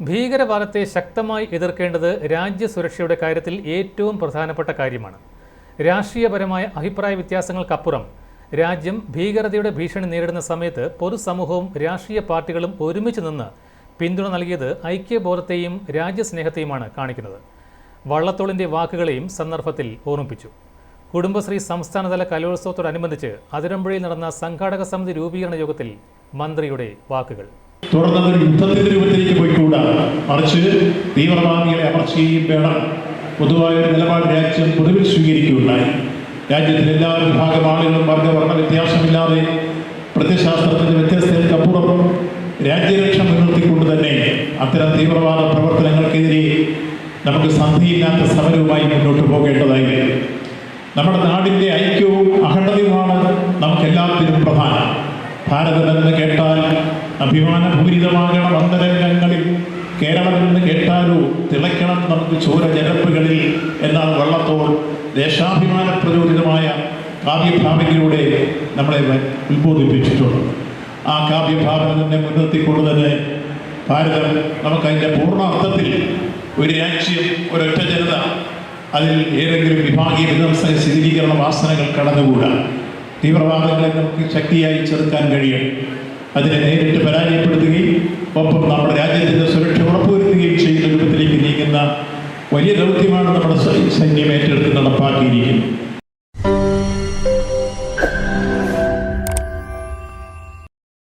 ഭീകരവാദത്തെ ശക്തമായി എതിർക്കേണ്ടത് രാജ്യസുരക്ഷയുടെ കാര്യത്തിൽ ഏറ്റവും പ്രധാനപ്പെട്ട കാര്യമാണ്. രാഷ്ട്രീയപരമായ അഭിപ്രായ വ്യത്യാസങ്ങൾക്കപ്പുറം രാജ്യം ഭീകരതയുടെ ഭീഷണി നേരിടുന്ന സമയത്ത് പൊതുസമൂഹവും രാഷ്ട്രീയ പാർട്ടികളും ഒരുമിച്ച് നിന്ന് പിന്തുണ നൽകിയത് ഐക്യബോധത്തെയും രാജ്യസ്നേഹത്തെയുമാണ് കാണിക്കുന്നത്. വള്ളത്തോളിന്റെ വാക്കുകളെയും സന്ദർഭത്തിൽ ഓർമ്മിപ്പിച്ചു. കുടുംബശ്രീ സംസ്ഥാനതല കലോത്സവത്തോടനുബന്ധിച്ച് അതിരമ്പുഴയിൽ നടന്ന സംഘാടക സമിതി രൂപീകരണ യോഗത്തിൽ മന്ത്രിയുടെ വാക്കുകൾ. തുടർന്ന് യുദ്ധത്തിന്റെ രൂപത്തിലേക്ക് പോയിക്കൂടാ മറിച്ച് തീവ്രവാദികളെ അമർച്ചയും വേണം പൊതുവായ നിലപാട് രാജ്യം പൊതുവിൽ സ്വീകരിക്കുകയുണ്ടായി. രാജ്യത്തിലെ എല്ലാ വിഭാഗം ആളുകളും വർഗവർണ വ്യത്യാസമില്ലാതെ പ്രത്യശാസ്ത്രത്തിന്റെ വ്യത്യസ്തതയ്ക്കപ്പുറം രാജ്യരക്ഷ മുൻനിർത്തിക്കൊണ്ട് തന്നെ അത്തരം തീവ്രവാദ പ്രവർത്തനങ്ങൾക്കെതിരെ നമുക്ക് സന്ധിയില്ലാത്ത സമരവുമായി മുന്നോട്ട് പോകേണ്ടതായി നമ്മുടെ നാടിന്റെ ഐക്യവും അഖണ്ഡതയുമാണ് നമുക്കെല്ലാത്തിനും പ്രധാനം. ഭാരതമെന്ന് കേട്ടാൽ അഭിമാനഭൂരിതമാകണം അന്തരംഗങ്ങളിൽ കേരളം എന്ന് കേട്ടാലോ തിളയ്ക്കണം നമുക്ക് ചോര ജനപ്പുകളിൽ എന്നാൽ വള്ളത്തോൾ ദേശാഭിമാന പ്രചോദിതമായ കാവ്യഭാവനയിലൂടെ നമ്മളെ ഉത്ബോധിപ്പിച്ചിട്ടുണ്ട്. ആ കാവ്യഭാവന തന്നെ മുൻനിർത്തിക്കൊണ്ട് തന്നെ ഭാരതം നമുക്കതിന്റെ പൂർണ അർത്ഥത്തിൽ ഒരു രാജ്യം ഒരൊറ്റ ജനത അതിൽ ഏതെങ്കിലും വിഭാഗീയ വിധംസ സ്ഥിരീകരണ വാസനകൾ കടന്നുകൂടാ. തീവ്രവാദങ്ങളെ നമുക്ക് ശക്തിയായി ചെറുക്കാൻ കഴിയും അതിനെ നേരിട്ട് പരാജയപ്പെടുത്തുകയും ഒപ്പം നമ്മുടെ രാജ്യത്തിന്റെ വലിയ ദൗത്യമാണ് നമ്മുടെ സൈന്യം ഏറ്റെടുത്ത് നടപ്പാക്കിയിരിക്കുന്നത്.